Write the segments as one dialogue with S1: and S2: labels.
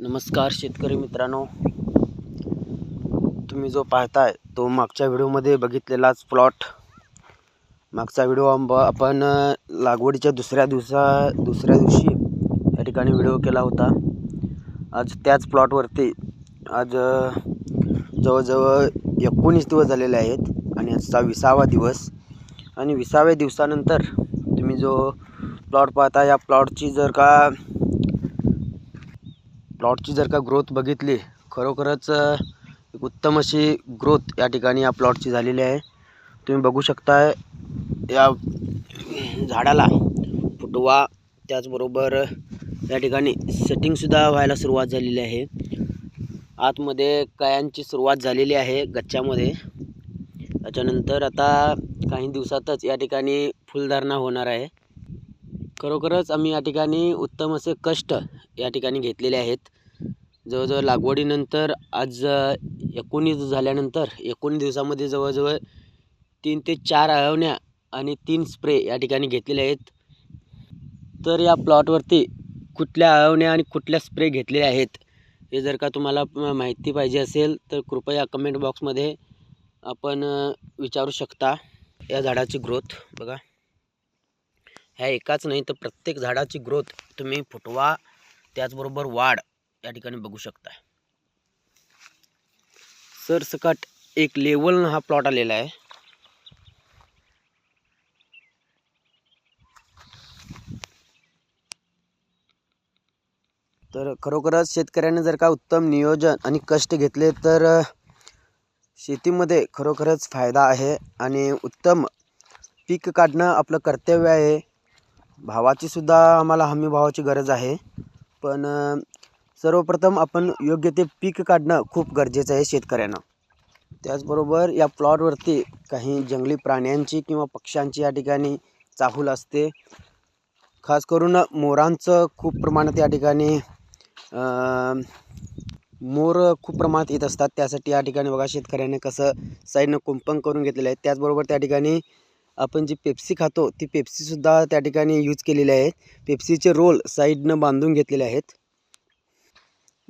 S1: नमस्कार शेतकरी मित्रांनो. तुम्ही जो पाहताय तो मागच्या व्हिडिओमध्ये बघितलेलाच प्लॉट मागचा व्हिडिओ आपण लागवडीच्या दुसऱ्या दिवसा दुसऱ्या दिवशी या ठिकाणी व्हिडिओ केला होता. आज त्याच प्लॉटवरती आज जवळजवळ एकोणीस दिवस झालेले आहेत आणि आजचा विसावा दिवस. आणि विसाव्या दिवसानंतर तुम्ही जो प्लॉट पाहता या प्लॉटची जर का प्लॉटची जर का ग्रोथ बघितली खरोखरच एक उत्तम अशी ग्रोथ या ठिकाणी या प्लॉटची झालेली आहे. तुम्ही बघू शकता या झाडाला फुटवा त्याचबरोबर या ठिकाणी सेटिंगसुद्धा व्हायला सुरुवात झालेली आहे. आतमध्ये कयांची सुरुवात झालेली आहे गच्च्यामध्ये. त्याच्यानंतर आता काही दिवसातच या ठिकाणी फुलधारणा होणार आहे. खरोखरच आम्ही या ठिकाणी उत्तम असे कष्ट या ठिकाणी घेतलेले आहेत. जवळजवळ लागवडीनंतर आज एकोणीस झाल्यानंतर एकोणीस दिवसामध्ये जवळजवळ तीन ते चार आळवण्या आणि तीन स्प्रे या ठिकाणी घेतलेले आहेत. तर या प्लॉटवरती कुठल्या आळवण्या आणि कुठल्या स्प्रे घेतलेले आहेत हे जर का तुम्हाला माहिती पाहिजे असेल तर कृपया कमेंट बॉक्समध्ये आपण विचारू शकता या झाडाची ग्रोथ. बघा. ह्या एकाच नाही तर प्रत्येक झाडाची ग्रोथ तुम्ही फुटवा त्याचबरोबर वाढ. या ठिकाणी बघू शकता सरसकट एक लेवल हा प्लॉट आलेला आहे. तर खरोखरच शेतकऱ्याने जर का उत्तम नियोजन आणि कष्ट घेतले तर शेतीमध्ये खरोखरच फायदा आहे आणि उत्तम पीक काढणं आपलं कर्तव्य आहे. भावाची सुद्धा आम्हाला हमी भावाची गरज आहे. पण सर्वप्रथम आपण योग्य ते पीक काढणं खूप गरजेचं आहे शेतकऱ्यांना. त्याचबरोबर या प्लॉटवरती काही जंगली प्राण्यांची किंवा पक्ष्यांची या ठिकाणी चाहूल असते. खास करून मोरांचं खूप प्रमाणात या ठिकाणी मोर खूप प्रमाणात येत असतात. त्यासाठी या ठिकाणी बघा शेतकऱ्याने कसं साईडनं कुंपण करून घेतलेलं आहे. त्याचबरोबर त्या ठिकाणी आपण जी पेप्सी खातो ती पेप्सीसुद्धा त्या ठिकाणी यूज केलेली आहे पेप्सीचे रोल साईडनं बांधून घेतलेले आहेत.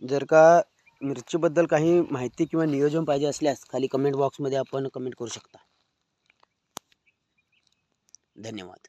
S1: जर का मिरचीबद्दल काही माहिती किंवा नियोजन पाहिजे असल्यास खाली कमेंट बॉक्समध्ये आपण कमेंट करू शकता. धन्यवाद.